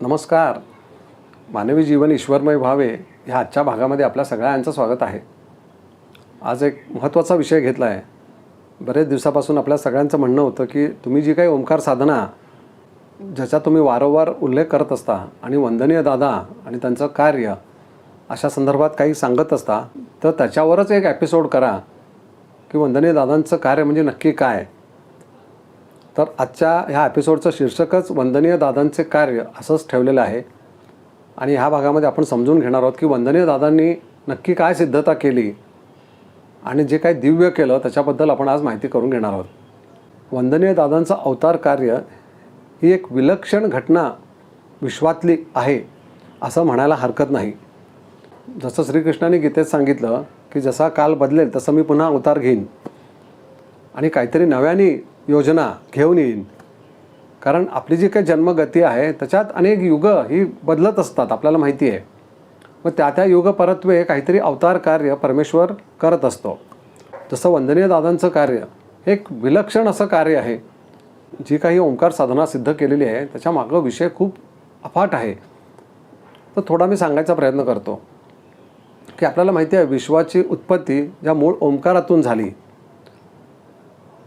नमस्कार. मानवी जीवन ईश्वरमय व्हावे ह्या आजच्या भागामध्ये आपल्या सगळ्यांचं स्वागत आहे. आज एक महत्त्वाचा विषय घेतला आहे बरेच दिवसापासून आपल्या सगळ्यांचं म्हणणं होतं की तुम्ही जी काही ओंकार साधना ज्याचा तुम्ही वारंवार उल्लेख करत असता आणि वंदनीय दादा आणि त्यांचं कार्य अशा संदर्भात काही सांगत असता तर त्याच्यावरच एक एपिसोड करा की वंदनीय दादांचं कार्य म्हणजे नक्की काय? तर आजच्या ह्या एपिसोडचं शीर्षकच वंदनीय दादांचे कार्य असंच ठेवलेलं आहे. आणि ह्या भागामध्ये आपण समजून घेणार आहोत की वंदनीय दादांनी नक्की काय सिद्धता केली आणि जे काही दिव्य केलं त्याच्याबद्दल आपण आज माहिती करून घेणार आहोत. वंदनीय दादांचं अवतार कार्य ही एक विलक्षण घटना विश्वातली आहे असं म्हणायला हरकत नाही. जसं श्रीकृष्णाने गीतेत सांगितलं की जसा काल बदलेल तसं मी पुन्हा अवतार घेईन. आणि काहीतरी नव्याने योजना घेऊन येईन. कारण आपली जी काही जन्मगती आहे त्याच्यात अनेक युग ही बदलत असतात आपल्याला माहिती आहे. मग त्या त्या युग परत्वे काहीतरी अवतार कार्य परमेश्वर करत असतो. जसं वंदनीय दादांचं कार्य हे एक विलक्षण असं कार्य आहे. जी काही ओंकार साधना सिद्ध केलेली आहे त्याच्यामागं विषय खूप अफाट आहे. तर थोडा मी सांगायचा प्रयत्न करतो की आपल्याला माहिती आहे विश्वाची उत्पत्ती ज्या मूळ ओंकारातून झाली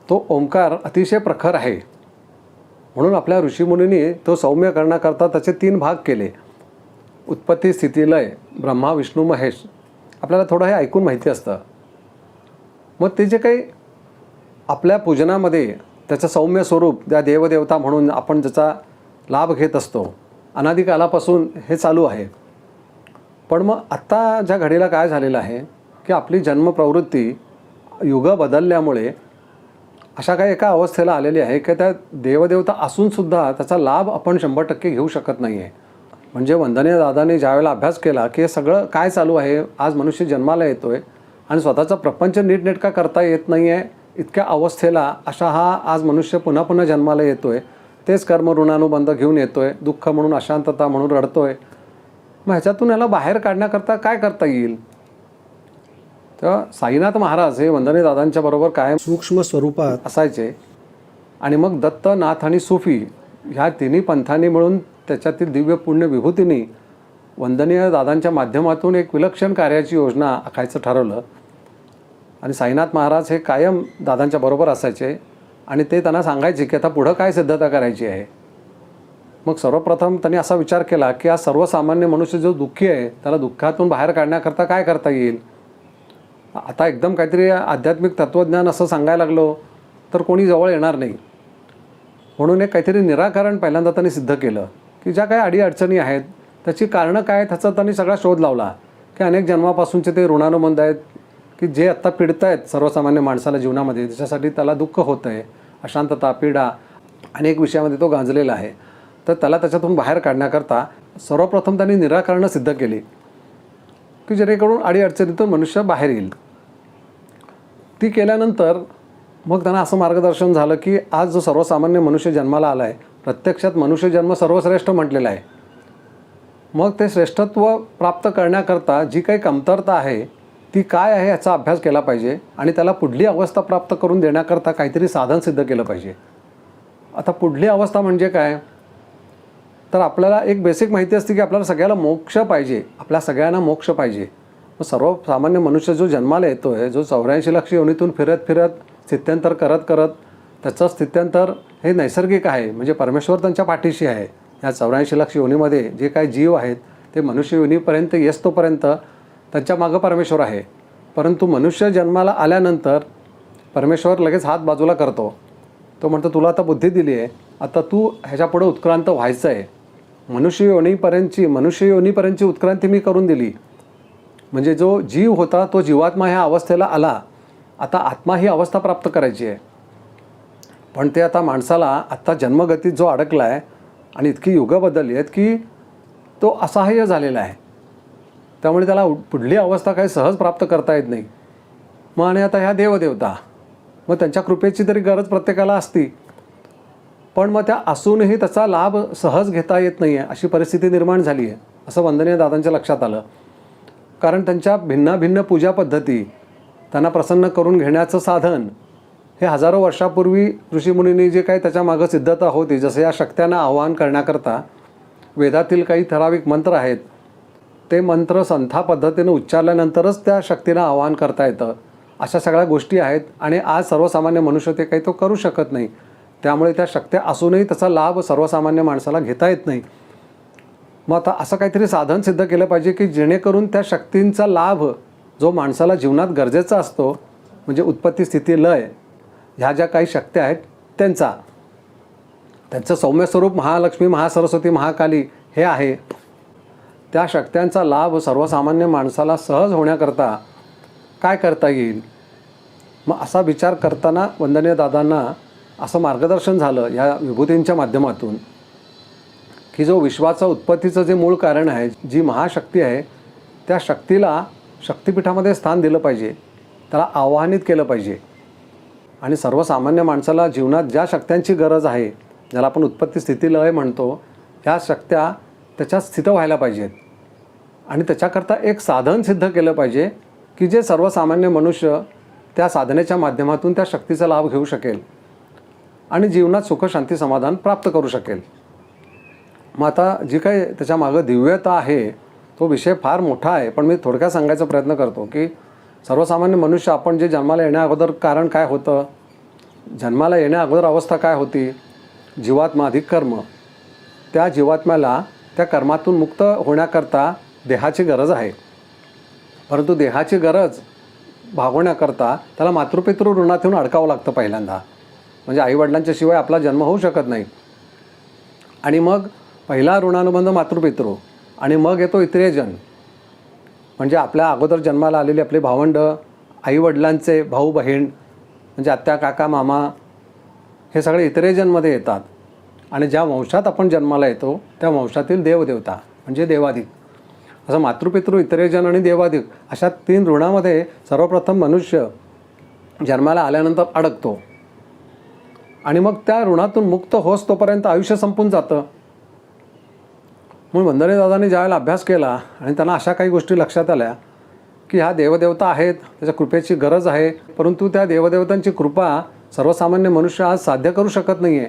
तो ओंकार अतिशय प्रखर आहे. म्हणून आपल्या ऋषीमुनींनी तो सौम्य करण्याकरता त्याचे तीन भाग केले. उत्पत्ती स्थिती लय ब्रह्मा विष्णू महेश. आपल्याला थोडं हे ऐकून माहिती असतं. मग ते जे काही आपल्या पूजनामध्ये त्याचं सौम्य स्वरूप त्या देवदेवता म्हणून आपण ज्याचा लाभ घेत असतो अनादिकालापासून हे चालू आहे. पण मग आत्ता ज्या घडीला काय झालेलं आहे की आपली जन्मप्रवृत्ती युग बदलल्यामुळे अशा काही एका अवस्थेला आलेली आहे की त्या देवदेवता असूनसुद्धा त्याचा लाभ आपण शंभर टक्के घेऊ शकत नाही आहे म्हणजे वंदनीय दादाने ज्यावेळेला अभ्यास केला की हे सगळं काय चालू आहे आज मनुष्य जन्माला येतो आहे आणि स्वतःचा प्रपंच नीटनेटका करता येत नाही आहे इतक्या अवस्थेला अशा हा आज मनुष्य पुन्हा पुन्हा जन्माला येतो आहे तेच कर्म ऋणानुबंध घेऊन येतो आहे दुःख म्हणून अशांतता म्हणून रडतो आहे मग ह्याच्यातून याला बाहेर काढण्याकरता काय करता येईल? तेव्हा साईनाथ महाराज हे वंदनीय दादांच्या बरोबर कायम सूक्ष्म स्वरूपात असायचे. आणि मग दत्त नाथ आणि सुफी ह्या तिन्ही पंथांनी मिळून त्याच्यातील दिव्य पुण्य विभूतींनी वंदनीय दादांच्या माध्यमातून एक विलक्षण कार्याची योजना आखायचं ठरवलं. आणि साईनाथ महाराज हे कायम दादांच्या बरोबर असायचे. आणि ते त्यांना सांगायचे की आता पुढं काय सिद्धता करायची आहे? मग सर्वप्रथम त्यांनी असा विचार केला की आज सर्वसामान्य मनुष्य जो दुःखी आहे त्याला दुःखातून बाहेर काढण्याकरता काय करता येईल? आता एकदम काहीतरी आध्यात्मिक तत्त्वज्ञान असं सांगायला लागलो तर कोणी जवळ येणार नाही. म्हणून एक काहीतरी निराकरण पहिल्यांदा त्यांनी सिद्ध केलं की ज्या काही अडीअडचणी आहेत त्याची कारणं काय आहेत ह्याचा त्यांनी सगळा शोध लावला की अनेक जन्मापासूनचे ते ऋणानुबंध आहेत की जे आत्ता पिडत आहेत सर्वसामान्य माणसाला जीवनामध्ये त्याच्यासाठी त्याला दुःख होतं आहे अशांतता पीडा अनेक विषयामध्ये तो गांजलेला आहे. तर त्याला त्याच्यातून बाहेर काढण्याकरता सर्वप्रथम त्यांनी निराकरणं सिद्ध केली. की जेणेकरून अडीअडचणीतून मनुष्य बाहेर येईल. ती केल्यानंतर मग त्यांना असं मार्गदर्शन झालं की आज जो सर्वसामान्य मनुष्य जन्माला आला आहे प्रत्यक्षात मनुष्य जन्म सर्वश्रेष्ठ म्हटलेला आहे. मग ते श्रेष्ठत्व प्राप्त करण्याकरता जी काही कमतरता आहे ती काय आहे याचा अभ्यास केला पाहिजे आणि त्याला पुढली अवस्था प्राप्त करून देण्याकरता काहीतरी साधन सिद्ध केलं पाहिजे. आता पुढली अवस्था म्हणजे काय? तर आपल्याला एक बेसिक माहिती असते की आपल्याला सगळ्याला मोक्ष पाहिजे. आपल्या सगळ्यांना मोक्ष पाहिजे. मग सर्वसामान्य मनुष्य जो जन्माला येतो आहे जो चौऱ्याऐंशी लक्ष योनीतून फिरत फिरत स्थित्यंतर करत करत त्याचं स्थित्यंतर हे नैसर्गिक आहे. म्हणजे परमेश्वर त्यांच्या पाठीशी आहे. या चौऱ्याऐंशी लक्ष योनीमध्ये जे काही जीव आहेत ते मनुष्य योनीपर्यंत येस्तोपर्यंत त्यांच्या मागं परमेश्वर आहे. परंतु मनुष्य जन्माला आल्यानंतर परमेश्वर लगेच हात बाजूला करतो. तो म्हणतो तुला आता बुद्धी दिली आहे आता तू ह्याच्यापुढे उत्क्रांत व्हायचं आहे मनुष्य योनीपर्यंतची मनुष्य योनीपर्यंतची उत्क्रांती मी करून दिली. म्हणजे जो जीव होता तो जीवात्मा ह्या अवस्थेला आला. आता आत्मा ही अवस्था प्राप्त करायची आहे. पण ते आता माणसाला आत्ता जन्मगतीत जो अडकला आहे आणि इतकी युगं बदलली आहेत की तो असहाय्य झालेला आहे. त्यामुळे त्याला उ- पुढली अवस्था काही सहज प्राप्त करता येत नाही. मग आणि आता ह्या देवदेवता मग त्यांच्या कृपेची तरी गरज प्रत्येकाला असती. पण मग त्या असूनही त्याचा लाभ सहज घेता येत नाही आहे अशी परिस्थिती निर्माण झाली आहे असं वंदनीय दादांच्या लक्षात आलं. कारण त्यांच्या भिन्न भिन्न पूजा पद्धती त्यांना प्रसन्न करून घेण्याचं साधन हे हजारो वर्षापूर्वी ऋषीमुनींनी जे काही त्याच्या मागं सिद्धता होती जसं या शक्त्यांना आवाहन करण्याकरता वेदातील काही ठराविक मंत्र आहेत ते मंत्र संथा पद्धतीने उच्चारल्यानंतरच त्या शक्तीला आवाहन करता येतं अशा सगळ्या गोष्टी आहेत. आणि आज सर्वसामान्य मनुष्य ते काही तो करू शकत नाही. त्यामुळे त्या शक्त्या असूनही त्याचा लाभ सर्वसामान्य माणसाला घेता येत नाही. मग आता असं काहीतरी साधन सिद्ध केलं पाहिजे की जेणेकरून त्या शक्तींचा लाभ जो माणसाला जीवनात गरजेचा असतो म्हणजे उत्पत्ती स्थिती लय ह्या ज्या काही शक्त्या आहेत त्यांचा. त्यांचं सौम्य स्वरूप महालक्ष्मी महासरस्वती महाकाली हे आहे. त्या शक्त्यांचा लाभ सर्वसामान्य माणसाला सहज होण्याकरता काय करता येईल? मग असा विचार करताना वंदनीय दादांना असं मार्गदर्शन झालं या विभूतींच्या माध्यमातून की जो विश्वाचं उत्पत्तीचं जे मूळ कारण आहे जी महाशक्ती आहे त्या शक्तीला शक्तिपीठामध्ये स्थान दिलं पाहिजे. त्याला आवाहनित केलं पाहिजे. आणि सर्वसामान्य माणसाला जीवनात ज्या शक्त्यांची गरज आहे ज्याला आपण उत्पत्ती स्थिती लय म्हणतो ह्या शक्त्या त्याच्यात स्थित व्हायला पाहिजेत. आणि त्याच्याकरता एक साधन सिद्ध केलं पाहिजे की जे सर्वसामान्य मनुष्य त्या साधनेच्या माध्यमातून त्या शक्तीचा लाभ घेऊ शकेल. आणि जीवनात सुख शांती समाधान प्राप्त करू शकेल. मग आता जी काही त्याच्या मागं दिव्यता आहे तो विषय फार मोठा आहे. पण मी थोडक्यात सांगायचा प्रयत्न करतो की सर्वसामान्य मनुष्य आपण जे जन्माला येण्या अगोदर कारण काय होतं? जन्माला येण्या अगोदर अवस्था काय होती? जीवात्मा अधिक कर्म. त्या जीवात्म्याला त्या कर्मातून मुक्त होण्याकरता देहाची गरज आहे. परंतु देहाची गरज भागवण्याकरता त्याला मातृपितृ ऋणात येऊन अडकावं लागतं पहिल्यांदा. म्हणजे आईवडिलांच्या शिवाय आपला जन्म होऊ शकत नाही. आणि मग पहिला ऋणानुबंध मातृपितृ आणि मग येतो इतरेजन. म्हणजे आपल्या अगोदर जन्माला आलेली आपली भावंड आईवडिलांचे भाऊ बहीण म्हणजे आत्या काका मामा हे सगळे इतरेजनमध्ये येतात. आणि ज्या वंशात आपण जन्माला येतो त्या वंशातील देवदेवता म्हणजे देवाधिक असं मातृपितृ इतरेजन आणि देवाधिक अशा तीन ऋणामध्ये सर्वप्रथम मनुष्य जन्माला आल्यानंतर अडकतो. आणि मग त्या ऋणातून मुक्त होस तोपर्यंत आयुष्य संपून जातं. म्हणून वंदने दादांनी ज्यावेळेला अभ्यास केला आणि त्यांना अशा काही गोष्टी लक्षात आल्या की ह्या देवदेवता आहेत त्याच्या कृपेची गरज आहे परंतु त्या देवदेवतांची कृपा सर्वसामान्य मनुष्य आज साध्य करू शकत नाही आहे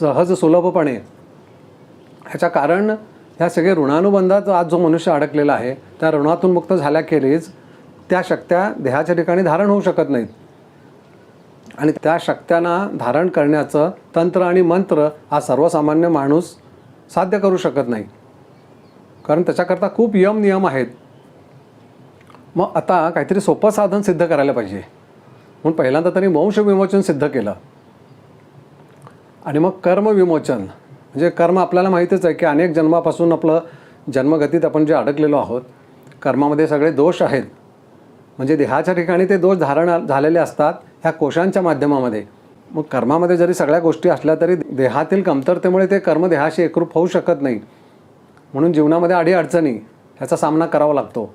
सहज सुलभपणे. ह्याच्या कारण ह्या सगळे ऋणानुबंधात आज जो मनुष्य अडकलेला आहे त्या ऋणातून मुक्त झाल्याखेरीज त्या शक्त्या देहाच्या ठिकाणी धारण होऊ शकत नाहीत. आणि त्या शक्त्यांना धारण करण्याचं तंत्र आणि मंत्र हा सर्वसामान्य माणूस साध्य करू शकत नाही. कारण त्याच्याकरता खूप यम नियम आहेत. मग आता काहीतरी सोपं साधन सिद्ध करायला पाहिजे. म्हणून पहिल्यांदा त्यांनी वंशविमोचन सिद्ध केलं. आणि मग कर्मविमोचन म्हणजे कर्म आपल्याला माहीतच आहे की अनेक जन्मापासून आपलं जन्मगतीत आपण जे अडकलेलो आहोत कर्मामध्ये सगळे दोष आहेत. म्हणजे देहाच्या ठिकाणी ते दोष धारण झालेले असतात ह्या कोशांच्या माध्यमामध्ये. मग कर्मामध्ये जरी सगळ्या गोष्टी असल्या तरी देहातील कमतरतेमुळे ते कर्म देहाशी एकरूप होऊ शकत नाही. म्हणून जीवनामध्ये अडीअडचणी ह्याचा सामना करावा लागतो.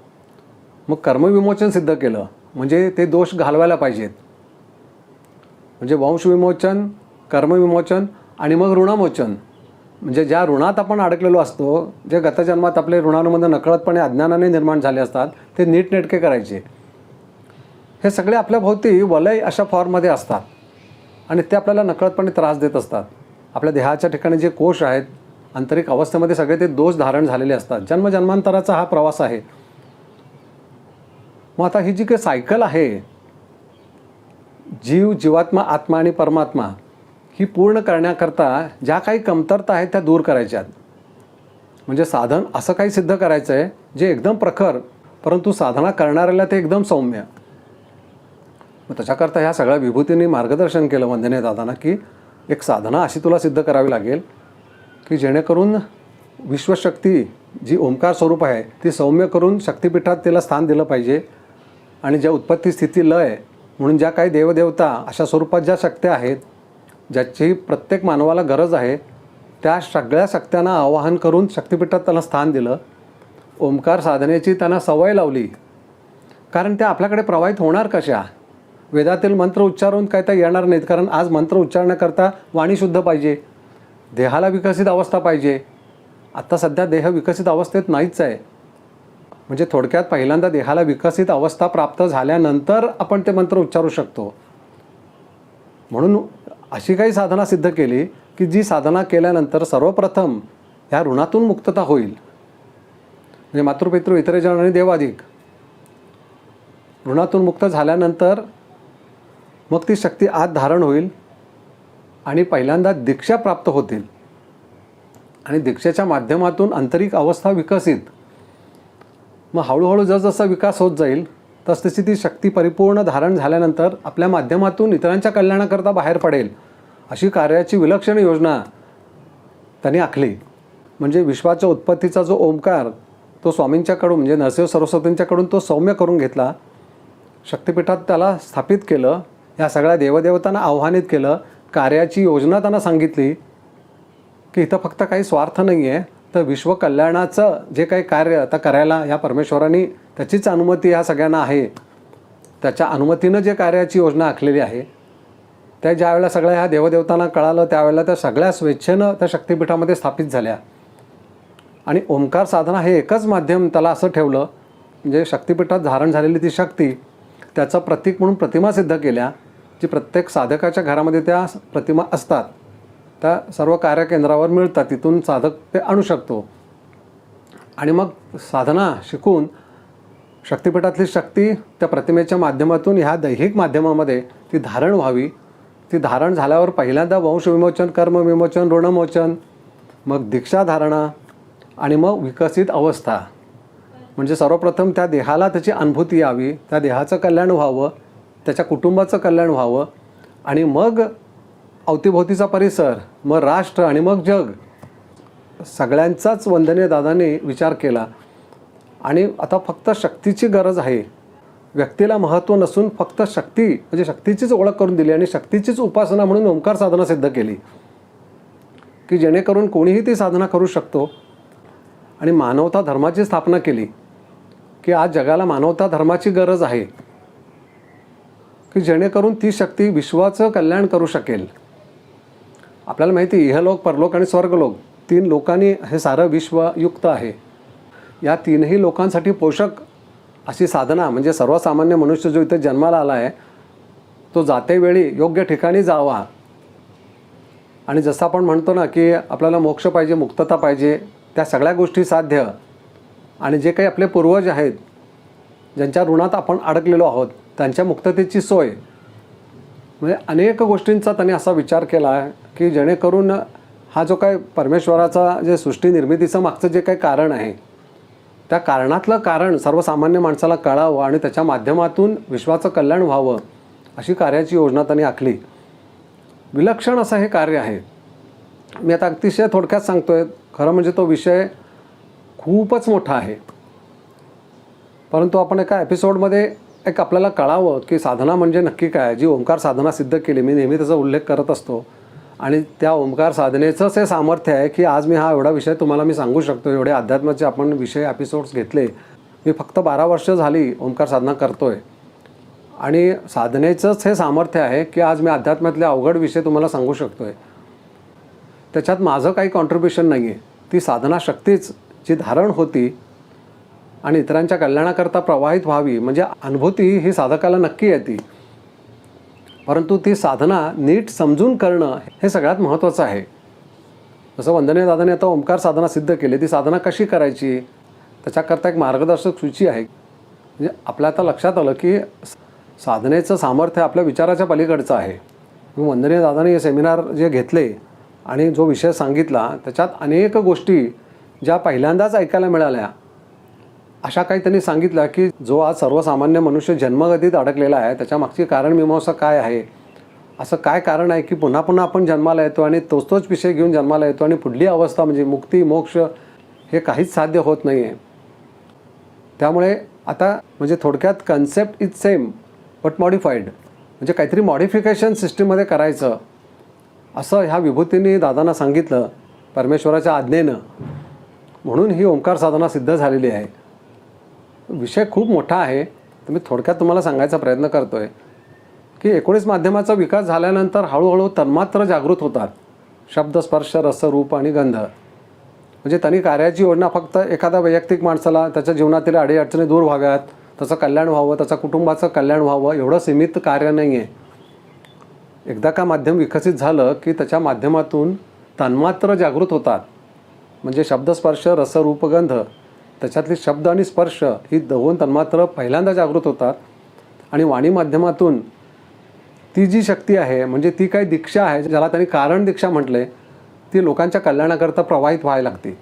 मग कर्मविमोचन सिद्ध केलं म्हणजे ते दोष घालवायला पाहिजेत. म्हणजे वंशविमोचन कर्मविमोचन आणि मग ऋणमोचन. म्हणजे ज्या ऋणात आपण अडकलेलो असतो जे गतजन्मात आपले ऋणानुबंध नकळतपणे अज्ञानाने निर्माण झाले असतात ते नीटनेटके करायचे. हे सगळे आपल्या भोवती वलय अशा फॉर्ममध्ये असतात. आणि ते आपल्याला नकळतपणे त्रास देत असतात. आपल्या देहाच्या ठिकाणी जे कोश आहेत आंतरिक अवस्थेमध्ये सगळे ते दोष धारण झालेले असतात. जन्मजन्मांतराचा हा प्रवास आहे. मग आता ही जी काही सायकल आहे जीव जीवात्मा आत्मा आणि परमात्मा ही पूर्ण करण्याकरता ज्या काही कमतरता आहेत त्या दूर करायच्या म्हणजे साधन असं काही सिद्ध करायचं आहे जे एकदम प्रखर परंतु साधना करणाऱ्याला ते एकदम सौम्य. मग त्याच्याकरता ह्या सगळ्या विभूतींनी मार्गदर्शन केलं वंदने दादांना की एक साधना अशी तुला सिद्ध करावी लागेल की जेणेकरून विश्वशक्ती जी ओंकार स्वरूप आहे ती सौम्य करून शक्तिपीठात तिला स्थान दिलं पाहिजे. आणि ज्या उत्पत्ती स्थिती लय म्हणून ज्या काही देवदेवता अशा स्वरूपात ज्या शक्त्या आहेत ज्याची प्रत्येक मानवाला गरज आहे त्या सगळ्या शक्त्यांना आवाहन करून शक्तिपीठात त्यांना स्थान दिलं. ओंकार साधनेची त्यांना सवय लावली. कारण त्या आपल्याकडे प्रवाहित होणार कशा? वेदातील मंत्र उच्चारून काय तर येणार नाहीत कारण आज मंत्र उच्चारण्याकरता वाणी शुद्ध पाहिजे. देहाला विकसित अवस्था पाहिजे. आत्ता सध्या देह विकसित अवस्थेत नाहीच आहे. म्हणजे थोडक्यात पहिल्यांदा देहाला विकसित अवस्था प्राप्त झाल्यानंतर आपण ते मंत्र उच्चारू शकतो. म्हणून अशी काही साधना सिद्ध केली की जी साधना केल्यानंतर सर्वप्रथम ह्या ऋणातून मुक्तता होईल. म्हणजे मातृपितृ इतरेजन आणि देवाधिक. ऋणातून मुक्त झाल्यानंतर मग ती शक्ती आत धारण होईल आणि पहिल्यांदा दीक्षा प्राप्त होतील. आणि दीक्षेच्या माध्यमातून आंतरिक अवस्था विकसित. मग हळूहळू जसजसा विकास होत जाईल तसतशी ती शक्ती परिपूर्ण धारण झाल्यानंतर आपल्या माध्यमातून इतरांच्या कल्याणाकरता बाहेर पडेल अशी कार्याची विलक्षण योजना त्यांनी आखली. म्हणजे विश्वाच्या उत्पत्तीचा जो ओंकार तो स्वामींच्याकडून म्हणजे नरसिंह सरस्वतींच्याकडून तो सौम्य करून घेतला. शक्तिपीठात त्याला स्थापित केलं. ह्या सगळ्या देवदेवतांना आव्हानित केलं कार्याची योजना त्यांना सांगितली की इथं फक्त काही स्वार्थ नाही आहे तर विश्वकल्याणाचं जे काही कार्य आता करायला ह्या परमेश्वरांनी त्याचीच अनुमती ह्या सगळ्यांना आहे. त्याच्या अनुमतीनं जे कार्याची योजना आखलेली आहे त्या ज्यावेळेला सगळ्या ह्या देवदेवतांना कळालं त्यावेळेला त्या सगळ्या स्वेच्छेनं त्या शक्तिपीठामध्ये स्थापित झाल्या. आणि ओंकार साधना हे एकच माध्यम त्याला असं ठेवलं म्हणजे शक्तिपीठात धारण झालेली ती शक्ती त्याचं प्रतीक म्हणून प्रतिमा सिद्ध केल्या जी प्रत्येक साधकाच्या घरामध्ये त्या प्रतिमा असतात त्या सर्व कार्यकेंद्रावर मिळतात तिथून साधक ते आणू शकतो. आणि मग साधना शिकून शक्तिपीठातली शक्ती त्या प्रतिमेच्या माध्यमातून ह्या दैहिक माध्यमामध्ये ती धारण व्हावी. ती धारण झाल्यावर पहिल्यांदा वंशविमोचन कर्मविमोचन ऋणमोचन मग दीक्षा धारणा आणि मग विकसित अवस्था. म्हणजे सर्वप्रथम त्या देहाला त्याची अनुभूती यावी त्या देहाचं कल्याण व्हावं त्याच्या कुटुंबाचं कल्याण व्हावं आणि मग अवतीभोवतीचा परिसर मग राष्ट्र आणि मग जग सगळ्यांचाच वंदने दादाने विचार केला. आणि आता फक्त शक्तीची गरज आहे. व्यक्तीला महत्त्व नसून फक्त शक्ती म्हणजे शक्तीचीच ओळख करून दिली आणि शक्तीचीच उपासना म्हणून ओंकार साधना सिद्ध केली. की जेणेकरून कोणीही ती साधना करू शकतो. आणि मानवता धर्माची स्थापना केली. की आज जगाला मानवता धर्माची गरज आहे. की जेणेकरून ती शक्ती विश्वाचं कल्याण करू शकेल. आपल्याला माहिती आहे, इहलोक परलोक आणि स्वर्गलोक तीन लोकांनी हे सारं विश्वयुक्त आहे. या तीनही लोकांसाठी पोषक अशी साधना म्हणजे सर्वसामान्य मनुष्य जो इथे जन्माला आला आहे तो जातेवेळी योग्य ठिकाणी जावा. आणि जसं आपण म्हणतो ना की आपल्याला मोक्ष पाहिजे मुक्तता पाहिजे त्या सगळ्या गोष्टी साध्य. आणि जे काही आपले पूर्वज आहेत ज्यांच्या ऋणात आपण अडकलेलो आहोत त्यांच्या मुक्ततेची सोय. म्हणजे अनेक गोष्टींचा त्यांनी असा विचार केला आहे की जेणेकरून हा जो काय परमेश्वराचा जे सृष्टी निर्मितीचं मागचं जे काही कारण आहे त्या कारणातलं कारण सर्वसामान्य माणसाला कळावं आणि त्याच्या माध्यमातून विश्वाचं कल्याण व्हावं अशी कार्याची योजना त्यांनी आखली. विलक्षण असं हे कार्य आहे. मी आता अतिशय थोडक्यात सांगतोय खरं म्हणजे तो विषय खूपच मोठा आहे. परंतु आपण एका एपिसोडमध्ये एक आपल्याला कळावं की साधना म्हणजे नक्की काय? जी ओंकार साधना सिद्ध केली मी नेहमी त्याचा उल्लेख करत असतो. आणि त्या ओंकार साधनेचंच हे सामर्थ्य आहे की आज मी हा एवढा विषय तुम्हाला मी सांगू शकतो. एवढे अध्यात्माचे आपण विषय एपिसोड्स घेतले. मी फक्त बारा वर्ष झाली ओंकार साधना करतोय. आणि साधनेचंच हे सामर्थ्य आहे की आज मी अध्यात्मातले अवघड विषय तुम्हाला सांगू शकतोय. त्याच्यात माझं काही कॉन्ट्रीब्युशन नाही आहे ती साधना शक्तीच जी धारण होती आणि इतरांच्या कल्याणाकरता प्रवाहित व्हावी म्हणजे अनुभूती ही साधकाला नक्की येते. परंतु ती साधना नीट समजून करणं हे सगळ्यात महत्त्वाचं आहे. जसं वंदने दादाने आता ओंकार साधना सिद्ध केली ती साधना कशी करायची? त्याच्याकरता एक मार्गदर्शक सूची आहे. म्हणजे आपल्या आता लक्षात आलं की साधनेचं सामर्थ्य आपल्या विचाराच्या पलीकडचं आहे. मी वंदनीय दादाने हे सेमिनार जे घेतले आणि जो विषय सांगितला त्याच्यात अनेक गोष्टी ज्या पहिल्यांदाच ऐकायला मिळाल्या अशा काही त्यांनी सांगितलं की जो आज सर्वसामान्य मनुष्य जन्मगतीत अडकलेला आहे त्याच्या मागची कारण मीमांसा काय आहे? असं काय कारण आहे की पुन्हा पुन्हा आपण जन्माला येतो आणि तोच तोच विषय घेऊन जन्माला येतो आणि पुढली अवस्था म्हणजे मुक्ती मोक्ष हे काहीच साध्य होत नाही आहे त्यामुळे आता म्हणजे थोडक्यात concept is same but modified म्हणजे काहीतरी मॉडिफिकेशन सिस्टीममध्ये करायचं. असं ह्या विभूतींनी दादांना सांगितलं परमेश्वराच्या आज्ञेनं. म्हणून ही ओंकार साधना सिद्ध झालेली आहे. विषय खूप मोठा आहे. तर मी थोडक्यात तुम्हाला सांगायचा प्रयत्न करतो आहे की एकोणीस माध्यमाचा विकास झाल्यानंतर हळूहळू तन्मात्र जागृत होतात. शब्द स्पर्श रस रूप आणि गंध. म्हणजे त्यांनी कार्याची योजना फक्त एखाद्या वैयक्तिक माणसाला त्याच्या जीवनातील अडीअडचणी दूर व्हाव्यात. त्याचं कल्याण व्हावं त्याच्या कुटुंबाचं कल्याण व्हावं एवढं सीमित कार्य नाही आहे एकदा का माध्यम विकसित झालं की त्याच्या माध्यमातून तन्मात्र जागृत होतात. म्हणजे शब्दस्पर्श रसरूपगंध त्याच्यातली शब्द आणि स्पर्श ही दोन तन्मात्र पहिल्यांदा जागृत होतात. आणि वाणी माध्यमातून ती जी शक्ती आहे म्हणजे ती काही दीक्षा आहे ज्याला त्यांनी कारण दीक्षा म्हटले ती लोकांच्या कल्याणाकरता प्रवाहित व्हायला लागते.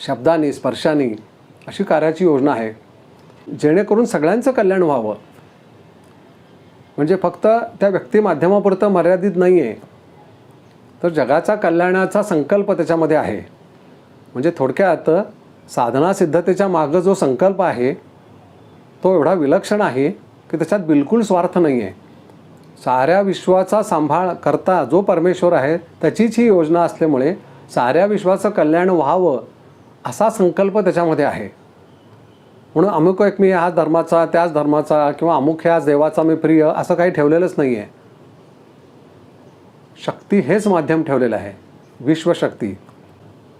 शब्दानी स्पर्शानी अशी कार्याची योजना आहे जेणेकरून सगळ्यांचं कल्याण व्हावं. म्हणजे फक्त त्या व्यक्ती माध्यमापुरतं मर्यादित नाही आहे तर जगाचा कल्याणाचा संकल्प त्याच्यामध्ये आहे. म्हणजे थोडक्यात साधना सिद्धतेच्या मागं जो संकल्प आहे तो एवढा विलक्षण आहे की त्याच्यात बिलकुल स्वार्थ नाही आहे साऱ्या विश्वाचा सांभाळ करता जो परमेश्वर आहे त्याचीच ही योजना असल्यामुळे साऱ्या विश्वाचं कल्याण व्हावं असा संकल्प त्याच्यामध्ये आहे. म्हणून अमुक एक मी हा धर्माचा त्याच धर्माचा किंवा अमुक ह्याच देवाचा मी प्रिय असं काही ठेवलेलंच नाही आहे शक्ती हेच माध्यम ठेवलेलं आहे विश्वशक्ती.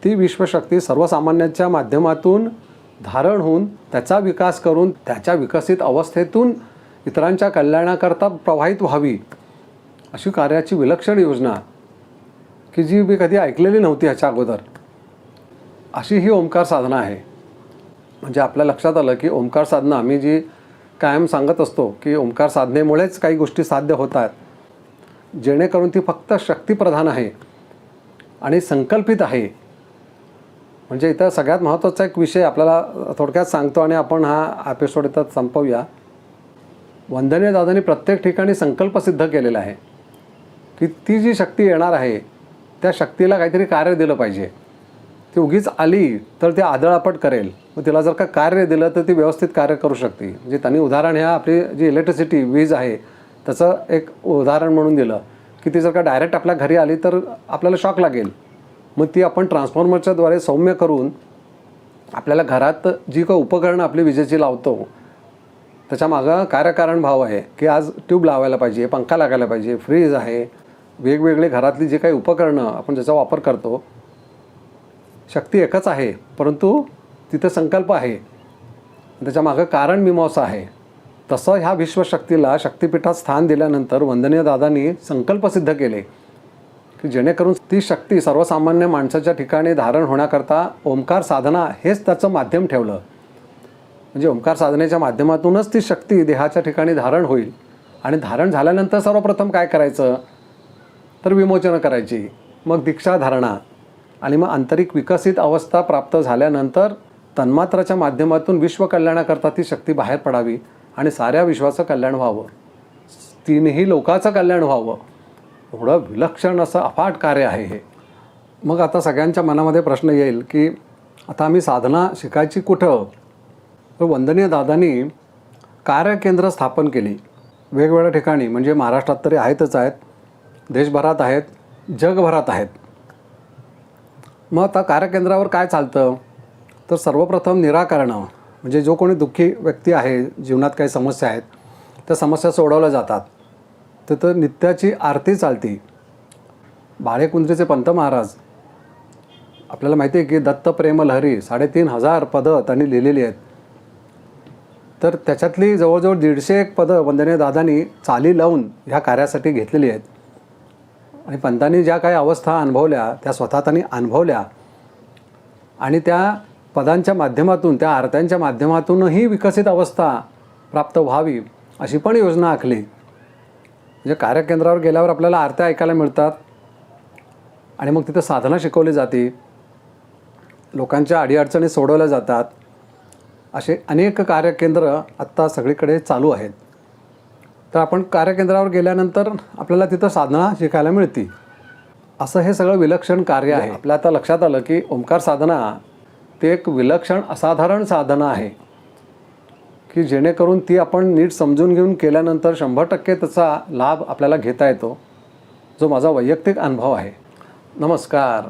ती विश्वशक्ती सर्वसामान्यांच्या माध्यमातून धारण होऊन त्याचा विकास करून त्याच्या विकसित अवस्थेतून इतरांच्या कल्याणाकरता प्रवाहित व्हावी अशी कार्याची विलक्षण योजना की जी मी कधी ऐकलेली नव्हती ह्याच्या अगोदर. अशी ही ओंकार साधना आहे. म्हणजे आपल्या लक्षात आलं की ओंकार साधना आम्ही जी कायम सांगत असतो की ओंकार साधनेमुळेच काही गोष्टी साध्य होतात जेणेकरून ती फक्त शक्तिप्रधान आहे आणि संकल्पित आहे. म्हणजे इथं सगळ्यात महत्त्वाचा एक विषय आपल्याला थोडक्यात सांगतो आणि आपण हा एपिसोड इथं संपवूया. वंदनीय दादांनी प्रत्येक ठिकाणी संकल्प सिद्ध केलेला आहे की ती जी शक्ती येणार आहे त्या शक्तीला काहीतरी कार्य दिलं पाहिजे. ती उगीच आली तर ती आदळापट करेल. मग तिला जर का कार्य दिलं तर ती व्यवस्थित कार्य करू शकते. म्हणजे त्यांनी उदाहरण ह्या आपली जी इलेक्ट्रिसिटी वीज आहे त्याचं एक उदाहरण म्हणून दिलं की ती जर का डायरेक्ट आपल्या घरी आली तर आपल्याला शॉक लागेल. मग ती आपण ट्रान्सफॉर्मरच्या द्वारे सौम्य करून आपल्याला घरात जी काही उपकरणं आपली विजेची लावतो त्याच्या मागं कार्यकारण भाव आहे की आज ट्यूब लावायला पाहिजे पंखा लागायला पाहिजे फ्रीज आहे वेगवेगळे घरातली जी काही उपकरणं आपण ज्याचा वापर करतो शक्ती एकच आहे परंतु तिथं संकल्प आहे. त्याच्या मागं कारण मीमांसा आहे. तसं ह्या विश्वशक्तीला शक्तिपीठात स्थान दिल्यानंतर वंदनीय दादांनी संकल्प सिद्ध केले. की जेणेकरून ती शक्ती सर्वसामान्य माणसाच्या ठिकाणी धारण होण्याकरता ओंकार साधना हेच त्याचं माध्यम ठेवलं. म्हणजे ओंकार साधनेच्या माध्यमातूनच ती शक्ती देहाच्या ठिकाणी धारण होईल. आणि धारण झाल्यानंतर सर्वप्रथम काय करायचं? तर विमोचनं करायची. मग दीक्षा धारणा. आणि मग आंतरिक विकसित अवस्था प्राप्त झाल्यानंतर तन्मात्राच्या माध्यमातून विश्वकल्याणाकरता ती शक्ती बाहेर पडावी आणि साऱ्या विश्वाचं कल्याण व्हावं. तीनही लोकाचं कल्याण व्हावं. एवढं विलक्षण असं अफाट कार्य आहे हे. मग आता सगळ्यांच्या मनामध्ये प्रश्न येईल की आता आम्ही साधना शिकायची कुठं? तर वंदनीय दादांनी कार्यकेंद्र स्थापन केली. वेगवेगळ्या ठिकाणी म्हणजे महाराष्ट्रात तरी आहेतच आहेत देशभरात आहेत जगभरात आहेत. मग आता कार्यकेंद्रावर काय चालतं? तर सर्वप्रथम निराकरणं म्हणजे जो कोणी दुःखी व्यक्ती आहे जीवनात काही समस्या आहेत त्या समस्या सोडवल्या जातात. तिथं नित्याची आरती चालती. बाळेकुंद्रीचे पंत महाराज. आपल्याला माहिती आहे की दत्त प्रेम लहरी साडेतीन हजार पदं त्यांनी लिहिलेली आहेत. तर त्याच्यातली जवळजवळ दीडशे एक पदं वंदनीय दादांनी चाली लावून ह्या कार्यासाठी घेतलेली आहेत. आणि पंतांनी ज्या काही अवस्था अनुभवल्या त्या स्वतः त्यांनी अनुभवल्या. आणि त्या पदांच्या माध्यमातून त्या आरत्यांच्या माध्यमातूनही विकसित अवस्था प्राप्त व्हावी अशी पण योजना आखली. म्हणजे कार्यकेंद्रावर गेल्यावर आपल्याला आरत्या ऐकायला मिळतात. आणि मग तिथं साधना शिकवली जाते. लोकांच्या अडीअडचणी सोडवल्या जातात. असे अनेक कार्यकेंद्र आत्ता सगळीकडे चालू आहेत. तर आपण कार्यकेंद्रावर गेल्यानंतर आपल्याला तिथं साधना शिकायला मिळते. असं हे सगळं विलक्षण कार्य आहे. आपल्या आता लक्षात आलं की ओंकार साधना ते एक विलक्षण असाधारण साधना आहे. की जेणेकरून ती आपण नीट समजून घेऊन केल्यानंतर शंभर टक्के त्याचा लाभ आपल्याला घेता येतो जो माझा वैयक्तिक अनुभव आहे. नमस्कार.